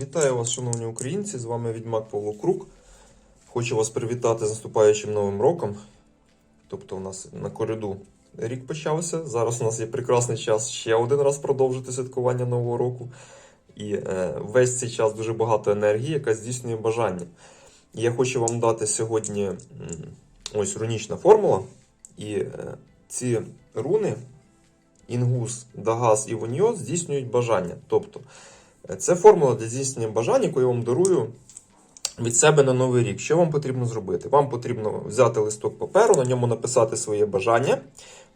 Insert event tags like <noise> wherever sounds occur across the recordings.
Вітаю вас, шановні українці! З вами Відьмак Павло. Хочу вас привітати з наступаючим новим роком. Тобто, у нас на кориду рік почався. Зараз у нас є прекрасний час ще один раз продовжити святкування Нового року. І е, весь цей час дуже багато енергії, яка здійснює бажання. Я хочу вам дати сьогодні ось рунічна формула. І е, ці руни Інгус, Дагас і Воньо здійснюють бажання. Тобто, це формула для здійснення бажань, яку я вам дарую від себе на новий рік. Що вам потрібно зробити? Вам потрібно взяти листок паперу, на ньому написати своє бажання,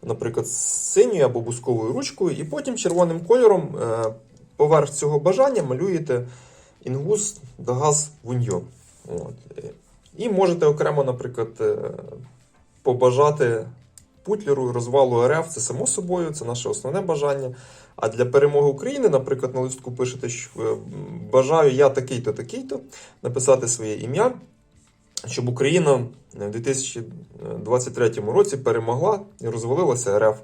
наприклад, синьою або бусковою ручкою, і потім червоним кольором е, поверх цього бажання малюєте інгус, дагаз, вуньо. І можете окремо, наприклад, е, побажати Путлеру, розвалу РФ, це само собою, це наше основне бажання. А для перемоги України, наприклад, на листку пишете, що е, бажаю я такий-то, такий-то, написати своє ім'я, щоб Україна в 2023 році перемогла і розвалилася РФ.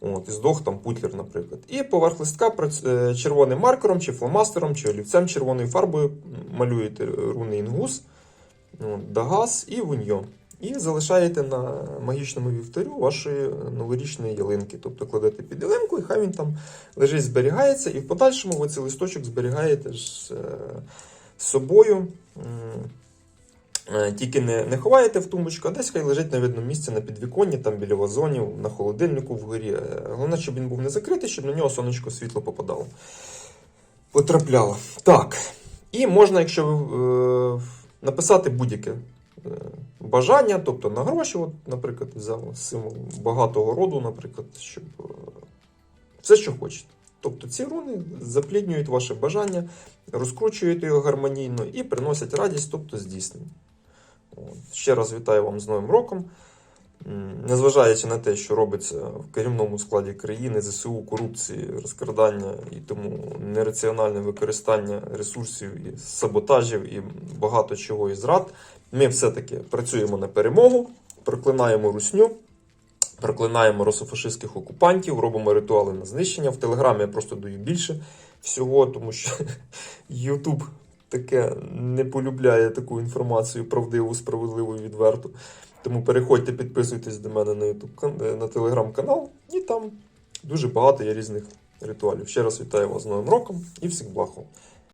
От, і здох там Путлер, наприклад. І поверх листка е, червоним маркером, чи фломастером, чи олівцем червоною фарбою малюєте руни інгус, от, дагаз і вуньо. І залишаєте на магічному вівтарю вашої новорічної ялинки. Тобто кладете під ялинку, і хай він там лежить, зберігається, і в подальшому ви цей листочок зберігаєте ж, е, з собою. Е, Тільки не, не ховаєте в тумбочку, а десь хай лежить на видному місці на підвіконні, там біля вазонів, на холодильнику вгорі. Е, Головне, щоб він був не закритий, щоб на нього сонечко світло попадало. Потрапляло. Так. І можна, якщо ви е, написати будь-яке бажання, тобто на гроші, от, наприклад, взяв символ багатого роду, наприклад, щоб е, все, що хочете. Тобто ці руни запліднюють ваше бажання, розкручують його гармонійно і приносять радість, тобто здійснення. От. Ще раз вітаю вам з Новим роком. Незважаючи на те, що робиться в керівному складі країни, ЗСУ, корупції, розкрадання і тому нераціональне використання ресурсів і саботажів і багато чого і зрад, ми все-таки працюємо на перемогу, проклинаємо русню, проклинаємо русофашистських окупантів, робимо ритуали на знищення. В Телеграмі я просто даю більше всього, тому що <laughs> Ютуб таке не полюбляє таку інформацію правдиву, справедливу і відверту. Тому переходьте, підписуйтесь до мене на YouTube, е, на телеграм-канал, і там дуже багато є різних ритуалів. Ще раз вітаю вас з Новим роком і всіх благ.